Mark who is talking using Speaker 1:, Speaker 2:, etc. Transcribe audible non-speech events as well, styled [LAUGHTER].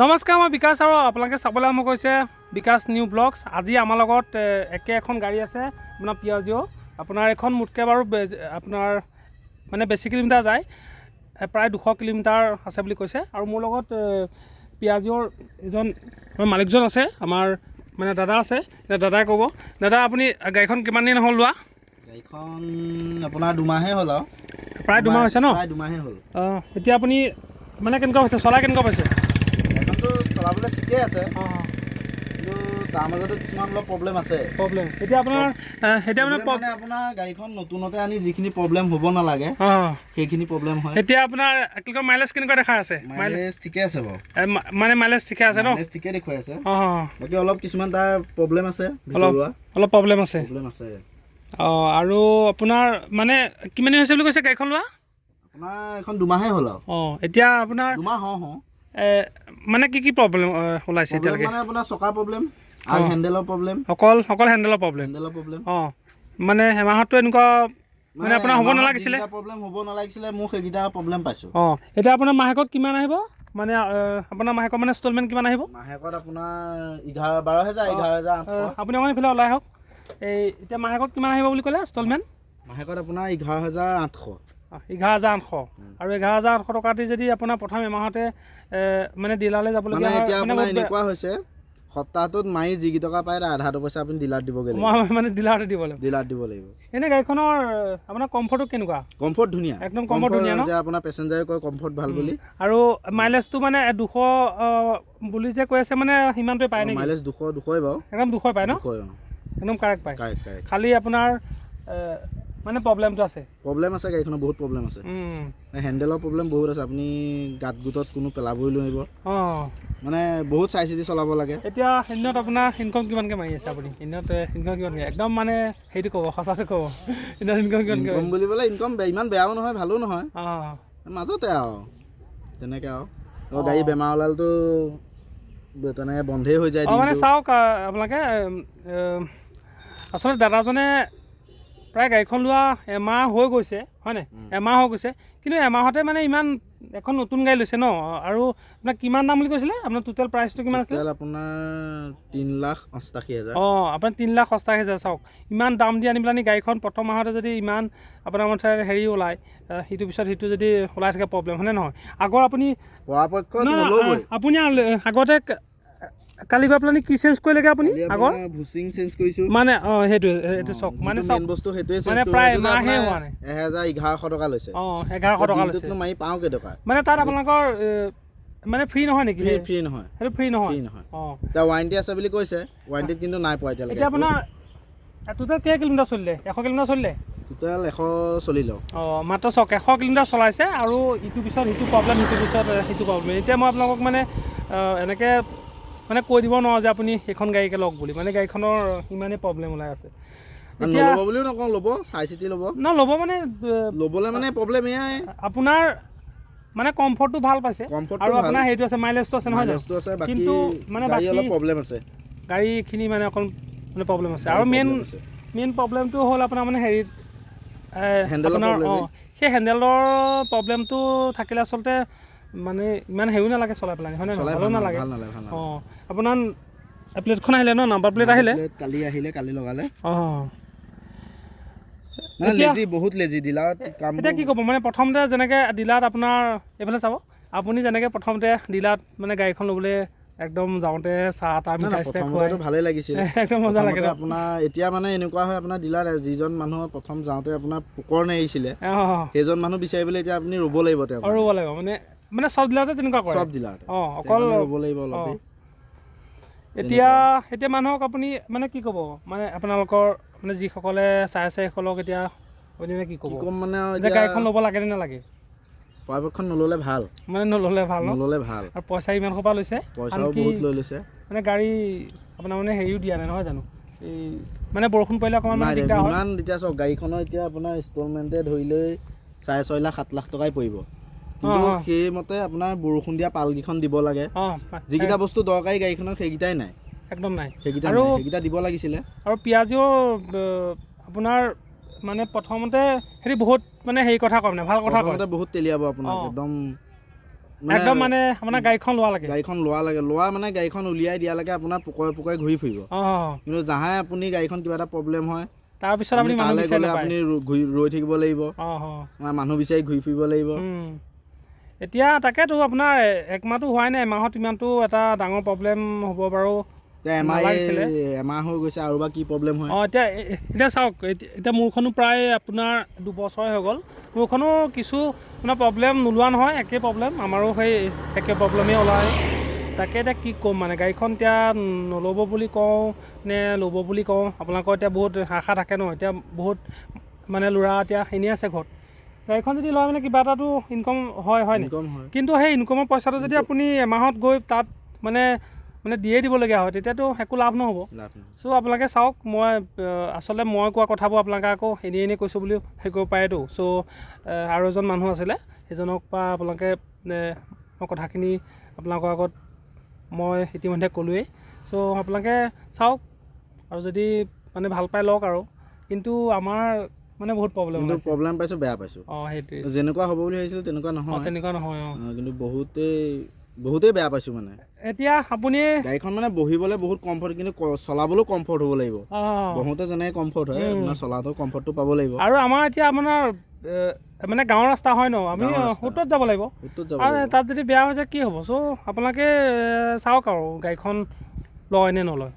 Speaker 1: নমস্কাৰ মই বিকাশ আৰু আপোনালোকে চাবলৈ আৰম্ভ কৰিছে বিকাশ নিউ ব্লগছ। আজি আমাৰ লগত একে এখন গাড়ী আছে আপোনাৰ পিয়াজিঅ' আপোনাৰ এখন মোতকৈ বাৰু আপোনাৰ মানে বেছি কিলোমিটাৰ যায় প্ৰায় দুশ কিলোমিটাৰ আছে বুলি কৈছে। আৰু মোৰ লগত পিয়াজিঅ'ৰ এজন মালিকজন আছে আমাৰ মানে দাদা আছে। এতিয়া দাদাই ক'ব দাদা আপুনি গাড়ীখন কিমান দিন হ'ল লোৱা?
Speaker 2: গাড়ীখন আপোনাৰ দুমাহে হ'ল আৰু।
Speaker 1: প্ৰায় দুমাহ হৈছে ন?
Speaker 2: প্ৰায় দুমাহে হ'ল।
Speaker 1: অঁ এতিয়া আপুনি মানে কেনেকুৱা হৈছে চলাই কেনেকুৱা পাইছে?
Speaker 2: চলাবলৈ ঠিকেই আছে। কিন্তু তাৰ মাজতো কিছুমান অলপ প্ৰব্লেম আছে।
Speaker 1: প্ৰব্লেম এতিয়া আপোনাৰ এতিয়া মানে
Speaker 2: মানে আপোনাৰ গাড়ীখন নতুনতে আনি যিখিনি প্ৰব্লেম হ'ব নালাগে সেইখিনি প্ৰব্লেম হয়।
Speaker 1: এতিয়া আপোনাৰ কি কয় মাইলেজ কেনেকুৱা দেখাই আছে? মাইলেজ
Speaker 2: ঠিকে আছে বাৰু।
Speaker 1: মানে মাইলেজ ঠিকে আছে ন?
Speaker 2: মাইলেজ ঠিকে দেখুৱাই আছে।
Speaker 1: অঁ।
Speaker 2: বাকী অলপ কিছুমান তাৰ প্ৰব্লেম আছে ভিতৰুৱা।
Speaker 1: অলপ প্ৰব্লেম আছে।
Speaker 2: প্ৰব্লেম আছে।
Speaker 1: অঁ আৰু আপোনাৰ মানে কিমান দিন হৈছে বুলি কৈছে গাড়ীখন লোৱা?
Speaker 2: আপোনাৰ এখন দুমাহে হ'ল আৰু।
Speaker 1: অঁ এতিয়া আপোনাৰ
Speaker 2: দুমাহ হওঁ হওঁ
Speaker 1: মানে কি কি প্ৰব্লেম ওলাইছে এতিয়ালৈকে?
Speaker 2: মানে আপোনাৰ চকাৰ প্ৰব্লেম আৰু হেণ্ডেলৰ প্ৰব্লেম
Speaker 1: অকল অকল হেণ্ডেলৰ প্ৰব্লেম
Speaker 2: হেণ্ডেলৰ প্ৰব্লেম
Speaker 1: অঁ। মানে এমাহতটো এনেকুৱা মানে আপোনাৰ হ'ব নালাগিছিলে?
Speaker 2: প্ৰব্লেম হ'ব নালাগিছিলে মোৰ সেইকেইটা প্ৰব্লেম পাইছোঁ।
Speaker 1: অঁ। এতিয়া আপোনাৰ মাহেকত কিমান আহিব? মানে আপোনাৰ মাহেকত মানে ইনষ্টলমেণ্ট কিমান আহিব?
Speaker 2: মাহেকত আপোনাৰ এঘাৰ বাৰ হেজাৰ এঘাৰ হেজাৰ
Speaker 1: আপুনি অকণ এইফালে ওলাই আহক। এই এতিয়া মাহেকত কিমান আহিব বুলি ক'লে ইনষ্টলমেণ্ট
Speaker 2: মাহেকত আপোনাৰ এঘাৰ হেজাৰ আঠশ।
Speaker 1: এঘাৰ হাজাৰ আঠশ আৰু এঘাৰ হাজাৰ আঠশ টকা দি যদি আপোনাৰ প্ৰথম এমাহতে মানে ডিলাৰলৈ যাবলগীয়া হয়
Speaker 2: এনেকুৱা হৈছে সপ্তাহটোত মাৰি যিকেইটকা পায় তাৰ আধাটো পইচা আপুনি ডিলাৰত দিবগৈ লাগিব।
Speaker 1: মানে ডিলাৰতে দিব লাগিব।
Speaker 2: ডিলাৰত দিব লাগিব।
Speaker 1: এনেই গাড়ীখনৰ আপোনাৰ কমফৰ্টটো কেনেকুৱা?
Speaker 2: কমফৰ্ট ধুনীয়া।
Speaker 1: একদম comfort ধুনীয়া ন?
Speaker 2: এতিয়া আপোনাৰ পেচেঞ্জাৰে কয় কমফৰ্ট ভাল বুলি।
Speaker 1: আৰু মাইলেজটো মানে দুশ বুলি যে কৈ আছে মানে সিমানটোৱে পায় নেকি?
Speaker 2: মাইলেজ দুশ দুশই বাৰু।
Speaker 1: একদম দুশই পায় ন? একদম কাৰেক্ট পায়। খালি আপোনাৰ মানে প্ৰব্লেমটো আছে।
Speaker 2: প্ৰব্লেম আছে গাড়ীখনৰ বহুত প্ৰব্লেম আছে। হেণ্ডেলৰ প্ৰব্লেম বহুত আছে আপুনি গাঁত গোটত কোনো পেলাবই নোৱাৰিব।
Speaker 1: অঁ।
Speaker 2: মানে বহুত চাই চিতি চলাব লাগে।
Speaker 1: এতিয়া দিনত আপোনাৰ ইনকম কিমানকৈ মাৰি আছে আপুনি? দিনত ইনকম কিমানকৈ? একদম মানে সেইটো ক'ব সঁচাটো ক'ব। দিনত ইনকম কিমানকৈ
Speaker 2: ইনকম বুলিবলৈ ইনকম ইমান বেয়াও নহয় ভালো নহয়। মাজতে আৰু তেনেকৈ আৰু। গাড়ী বেমাৰ ওলালতো তেনেকৈ বন্ধেই হৈ যায়
Speaker 1: মানে চাওক আপোনালোকে আচলতে দাদাজনে প্ৰায় গাড়ীখন লোৱা এমাহ হৈ গৈছে হয় নাই?
Speaker 2: উম।
Speaker 1: এমাহ হৈ গৈছে। কিন্তু এমাহতে মানে ইমান এখন নতুন গাড়ী লৈছে ন? আৰু আপোনাক কিমান দাম বুলি কৈছিলে? আপোনাৰ টোটেল প্ৰাইচটো কিমান আছিলে?
Speaker 2: আপোনাৰ তিনি লাখ অষ্টাশী হাজাৰ।
Speaker 1: অঁ আপোনাৰ তিনি লাখ সস্তাশী হাজাৰ চাওক। ইমান দাম দি আনি পেলাই গাড়ীখন প্ৰথম মাহতে যদি ইমান আপোনাৰ মতে হেৰি ওলায় সিটোৰ পিছত সিটো যদি ওলাই থাকে প্ৰব্লেম হয়নে নহয়? আগৰ আপুনি আপুনি আগতে কালি গৈ পেলাই কি চেঞ্জ কৰিলেগে আপুনি? আগৰ?
Speaker 2: আপোনাৰ ভুচিং চেঞ্জ কৰিছোঁ।
Speaker 1: মানে অঁ সেইটোৱে সেইটো চাওক মানে চাওক
Speaker 2: মেইন বস্তু সেইটোৱে চেঞ্জ
Speaker 1: মানে প্ৰায় মাহে হোৱা নাই।
Speaker 2: এহেজাৰ এঘাৰশ টকা লৈছে।
Speaker 1: অঁ এঘাৰশ টকা লৈছে।
Speaker 2: মাৰি পাওঁ কেইটকা?
Speaker 1: মানে তাত আপোনালোকৰ এ, মানে ফ্ৰী নহয় নেকি?
Speaker 2: ফ্ৰী ফ্ৰী নহয়।
Speaker 1: সেইটো ফ্ৰী নহয়?
Speaker 2: ফ্ৰী নহয়।
Speaker 1: অঁ।
Speaker 2: এতিয়া ৱাৰেণ্টি আছে বুলি কৈছে। ৱাৰেণ্টিত কিন্তু নাই পোৱা এতিয়ালৈকে।
Speaker 1: এতিয়া আপোনাৰ টোটেল কেই কিলোমিটাৰ চলিলে? এশ কিলোমিটাৰ চলিলে?
Speaker 2: টোটেল এশ চলি লওঁ
Speaker 1: অঁ মাত্ৰ চাওক এশ কিলোমিটাৰ চলাইছে আৰু ইটোৰ পিছত সিটো প্ৰব্লেম সিটোৰ পিছত সিটো প্ৰব্লেম এতিয়া মই আপোনালোকক মানে এনেকৈ মানে কৈ দিব নোৱাৰোঁ যে আপুনি সেইখন গাড়ীকে লওক বুলি। মানে গাড়ীখনৰ ইমানেই প্ৰব্লেম ওলাই আছে।
Speaker 2: নল'ব বুলিও নকওঁ ল'ব চাই চিতি ল'ব।
Speaker 1: ন ল'ব মানে
Speaker 2: ল'বলৈ মানে প্ৰব্লেম এয়াই।
Speaker 1: আপোনাৰ মানে কমফৰ্টটো ভালো পাইছে। আৰু আপোনাৰ সেইটো আছে মাইলেজটো আছে নহয় কিন্তু মানে বাকী
Speaker 2: অলপ প্ৰব্লেম আছে।
Speaker 1: গাড়ীখিনি মানে অকণ মানে প্ৰব্লেম আছে। আৰু মেইন মেইন প্ৰব্লেমটো হ'ল আপোনাৰ মানে হেৰিত আপোনাৰ অঁ সেই হেণ্ডেলৰ প্ৰব্লেমটো থাকিলে আচলতে মানে ইমান হেৰিও নালাগে চলাই পেলাই হয় নে
Speaker 2: চলাই
Speaker 1: নহয়
Speaker 2: ভাল নালাগে
Speaker 1: অঁ আপোনাৰ প্লেটখন আহিলে ন নাম্বাৰ প্লেট আহিলে?
Speaker 2: কালি আহিলে কালি লগালে।
Speaker 1: অঁ
Speaker 2: মানে
Speaker 1: এতিয়া-
Speaker 2: লেজি বহুত লেজি ডিলাৰত কাম
Speaker 1: এতিয়া কি ক'ব মানে প্ৰথমতে যেনেকৈ ডিলাৰত আপোনাৰ এইফালে চাব আপুনি যেনেকৈ প্ৰথমতে ডিলাৰত মানে গাড়ীখন ল'বলৈ একদম যাওঁতে চাহ তাহ মিঠাই চিঠাই খুৱাই।
Speaker 2: প্ৰথমতেতো ভালেই লাগিছিল। [LAUGHS]
Speaker 1: একদম মজা লাগে
Speaker 2: প্ৰথমতে আপোনাৰ এতিয়া মানে এনেকুৱা হয় আপোনাৰ ডিলাৰ যিজন মানুহ প্ৰথম যাওঁতে আপোনাৰ পোকৰ নেৰিছিলে সেইজন মানুহ বিচাৰিবলৈ এতিয়া আপুনি ৰ'ব লাগিব তেওঁ
Speaker 1: ৰ'ব লাগিব মানে মানে চব ডিলাৰতে তেনেকুৱা কৰে।
Speaker 2: চব ডিলাৰতে
Speaker 1: অঁ অকল
Speaker 2: ৰ'ব লাগিব অলপ।
Speaker 1: এতিয়া এতিয়া মানুহক আপুনি মানে কি ক'ব? মানে আপোনালোকৰ মানে যিসকলে চাই আছে সেইসকলক এতিয়া আপুনি মানে কি ক'ব?
Speaker 2: ক'ম মানে
Speaker 1: যে গাড়ীখন ল'ব লাগে নে নালাগে?
Speaker 2: পৰাপক্ষত নল'লে ভাল।
Speaker 1: মানে নল'লে ভাল
Speaker 2: নল'লে ভাল।
Speaker 1: আৰু পইচা ইমান সোপা লৈছে।
Speaker 2: পইচাও বহুত লৈ লৈছে।
Speaker 1: মানে গাড়ী আপোনাৰ মানে হেৰিও দিয়া নাই নহয় জানো? এই মানে বৰষুণ পৰিলে অকণমান মানে দিগদাৰ হয়।
Speaker 2: ইমান এতিয়া চাওক গাড়ীখনৰ এতিয়া আপোনাৰ ইনষ্টলমেণ্টে ধৰি লৈ চাৰে ছয় লাখ সাত লাখ টকাই পৰিব। কিন্তু। সেইমতে আপোনাৰ বৰষুণ দিয়া পালকেইখন দিব লাগে। যিকেইটা বস্তু দৰকাৰী গাড়ীখনৰ সেইকেইটাই নাই।
Speaker 1: একদম নাই।
Speaker 2: সেইকেইটা
Speaker 1: আৰু
Speaker 2: সেইকেইটা দিব লাগিছিলে।
Speaker 1: আৰু পিঁয়াজো আপোনাৰ মানে প্ৰথমতে হেৰি বহুত মানে হেৰি কথা কয় মানে ভাল কথা কয়।
Speaker 2: বহুত তেলিয়াব আপোনাক। একদম
Speaker 1: একদম মানে আপোনাৰ গাড়ীখন লোৱা লাগে।
Speaker 2: গাড়ীখন লোৱা লাগে লোৱা মানে গাড়ীখন উলিয়াই দিয়ালৈকে আপোনাৰ পোকৰে পোকৰে ঘূৰি ফুৰিব। কিন্তু যাহাই আপুনি গাড়ীখন কিবা এটা প্ৰব্লেম হয়
Speaker 1: তাৰপিছত আপুনি মানুহ বিচাৰি
Speaker 2: আপুনি ঘূৰি ৰৈ থাকিব লাগিব। মানুহ বিচাৰি ঘূৰি ফুৰিব লাগিব।
Speaker 1: এতিয়া তাকেতো আপোনাৰ একমাহটো হোৱাই নাই এমাহত ইমানটো এটা ডাঙৰ প্ৰব্লেম হ'ব বাৰু।
Speaker 2: এমাহ হৈ গৈছে আৰু বা কি প্ৰব্লেম হয়?
Speaker 1: অঁ এতিয়া এতিয়া চাওক এতিয়া মোৰখনো প্ৰায় আপোনাৰ দুবছৰে হৈ গ'ল। মোৰখনো কিছু মানে প্ৰব্লেম নোলোৱা নহয় একে প্ৰব্লেম আমাৰো সেই একে প্ৰব্লেমেই ওলায় তাকে এতিয়া কি ক'ম মানে গাড়ীখন এতিয়া নল'ব বুলি কওঁ নে ল'ব বুলি কওঁ? আপোনালোকৰ এতিয়া বহুত আশা থাকে ন এতিয়া বহুত মানে ল'ৰা এতিয়া এনেই আছে ঘৰত। গাড়ীখন যদি লয় মানে কিবা এটাতো ইনকম হয় হয়
Speaker 2: ইনকম হয়।
Speaker 1: কিন্তু সেই ইনকমৰ পইচাটো যদি আপুনি এমাহত গৈ তাত মানে মানে দিয়ে দিবলগীয়া হয় তেতিয়াতো একো লাভ নহ'ব। চ' আপোনালোকে চাওক মই আচলতে মই কোৱা কথাবোৰ আপোনালোকে আকৌ এনেই এনেই কৈছোঁ বুলিও হেৰি কৰিব পাৰেতো। চ' আৰু এজন মানুহ আছিলে সেইজনক পৰা আপোনালোকে মই কথাখিনি আপোনালোকৰ আগত মই ইতিমধ্যে ক'লোৱেই। চ' আপোনালোকে চাওক আৰু যদি মানে ভাল পাই লওক আৰু। কিন্তু আমাৰ মানে বহুত প্ৰব্লেম
Speaker 2: কিন্তু
Speaker 1: হৈছে
Speaker 2: প্ৰব্লেম পাইছোঁ বেয়া পাইছোঁ।
Speaker 1: অঁ সেইটোৱে।
Speaker 2: যেনেকুৱা হ'ব বুলি ভাবিছিলোঁ তেনেকুৱা নহয়।
Speaker 1: তেনেকুৱা নহয় অঁ।
Speaker 2: কিন্তু বহুতেই বহুতেই বেয়া পাইছোঁ মানে।
Speaker 1: এতিয়া আপুনি
Speaker 2: গাড়ীখন মানে বহিবলৈ বহুত কমফৰ্ট কিন্তু চলাবলৈও কমফৰ্ট হ'ব লাগিব। বহোতে যেনেকৈ কমফৰ্ট হয় আপোনাৰ চলাটো কমফৰ্টটো পাব লাগিব।
Speaker 1: আৰু আমাৰ এতিয়া আপোনাৰ মানে গাঁৱৰ ৰাস্তা হয় ন? আমি সোঁতত যাব লাগিব। আৰু তাত যদি বেয়া হৈ যায় কি হ'ব? চ' আপোনালোকে চাওক আৰু গাড়ীখন লয় নে নলয়।